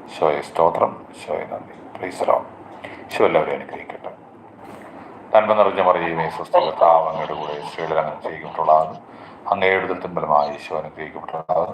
ഈശോയെ സ്തോത്രം. ഈശോയെ നന്ദി. പ്രീസറോ ഈശോ എല്ലാവരെയും അനുഗ്രഹിക്കട്ടെ. നന്മ നിറഞ്ഞ മറിയുമേ സ്വസ്ഥകർത്താവ് കൂടെ സ്ത്രീകളിൽ ചെയ്യപ്പെട്ടുള്ളതാണ് അങ്ങയുടെ ദൃത്തിമ്പലമായി ഈശോ അനുഗ്രഹിക്കപ്പെട്ടുള്ളതാണ്.